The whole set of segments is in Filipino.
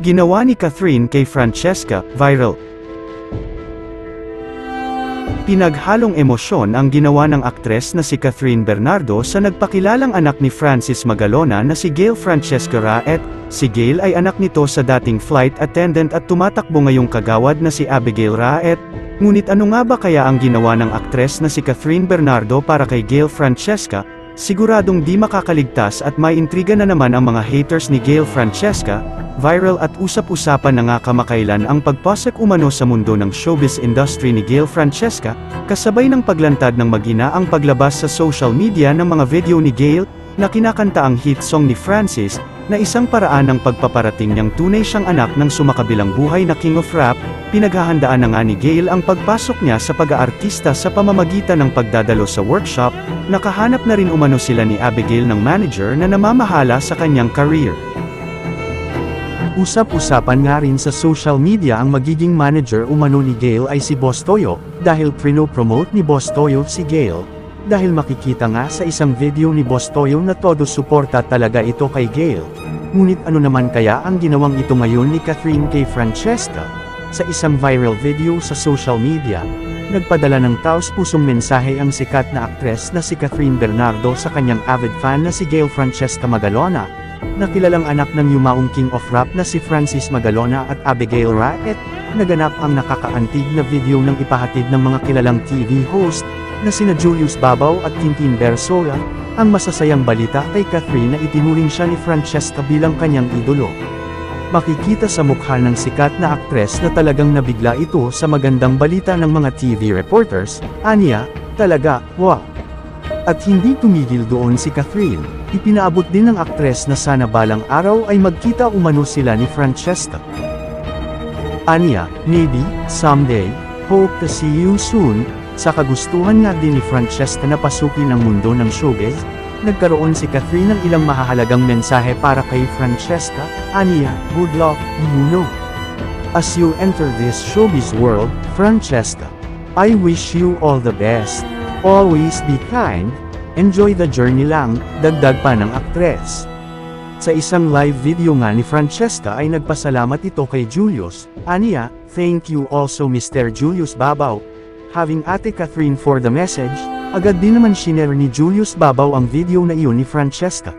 Ginawa ni Catherine kay Francesca, viral. Pinaghalong emosyon ang ginawa ng aktres na si Catherine Bernardo sa nagpakilalang anak ni Francis Magalona na si Gail Francesca Raet. Si Gail ay anak nito sa dating flight attendant at tumatakbo ngayong kagawad na si Abigail Raet. Ngunit ano nga ba kaya ang ginawa ng aktres na si Catherine Bernardo para kay Gail Francesca? Siguradong di makakaligtas at may intriga na naman ang mga haters ni Gail Francesca, viral at usap-usapan na nga kamakailan ang pagpasok umano sa mundo ng showbiz industry ni Gail Francesca, kasabay ng paglantad ng magina ang paglabas sa social media ng mga video ni Gail, na kinakanta ang hit song ni Francis, na isang paraan ng pagpaparating niyang tunay siyang anak ng sumakabilang buhay na King of Rap, pinaghahandaan na nga ni Gail ang pagpasok niya sa pag-aartista sa pamamagitan ng pagdadalo sa workshop, nakahanap na rin umano sila ni Abigail ng manager na namamahala sa kanyang career. Usap-usapan nga rin sa social media ang magiging manager umano ni Gail ay si Boss Toyo, dahil prino-promote ni Boss Toyo si Gail. Dahil makikita nga sa isang video ni Boss Toyo na todo suporta talaga ito kay Gail. Ngunit ano naman kaya ang ginawang ito ngayon ni Catherine kay Francesca? Sa isang viral video sa social media, nagpadala ng taos-pusong mensahe ang sikat na aktres na si Catherine Bernardo sa kanyang avid fan na si Gail Francesca Magalona, na kilalang anak ng yumaong King of Rap na si Francis Magalona at Abigail Raet, naganap ang nakakaantig na video ng ipahatid ng mga kilalang TV host, na sina Julius Babaw at Tintin Bersola, ang masasayang balita kay Catherine na itinuring siya ni Francesca bilang kanyang idolo. Makikita sa mukha ng sikat na aktres na talagang nabigla ito sa magandang balita ng mga TV reporters, aniya, talaga, wow. At hindi tumigil doon si Catherine, ipinaabot din ng aktres na sana balang araw ay magkita umano sila ni Francesca. Anya, maybe, someday, hope to see you soon, sa kagustuhan nga din ni Francesca na pasukin ang mundo ng showbiz, nagkaroon si Catherine ng ilang mahahalagang mensahe para kay Francesca, Anya, good luck, you know. As you enter this showbiz world, Francesca, I wish you all the best. Always be kind, enjoy the journey lang, dagdag pa ng aktres. Sa isang live video nga ni Francesca ay nagpasalamat ito kay Julius, Ania, thank you also Mr. Julius Babaw. Having Ate Catherine for the message, agad din naman shinare ni Julius Babaw ang video na iyon ni Francesca.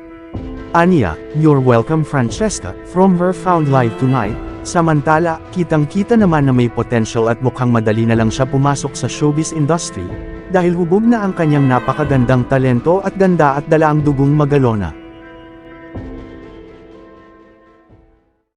Ania, you're welcome Francesca, from her found live tonight. Samantala, kitang-kita naman na may potential at mukhang madali na lang siya pumasok sa showbiz industry, dahil hubog na ang kanyang napakagandang talento at ganda at dala ang dugong magalona.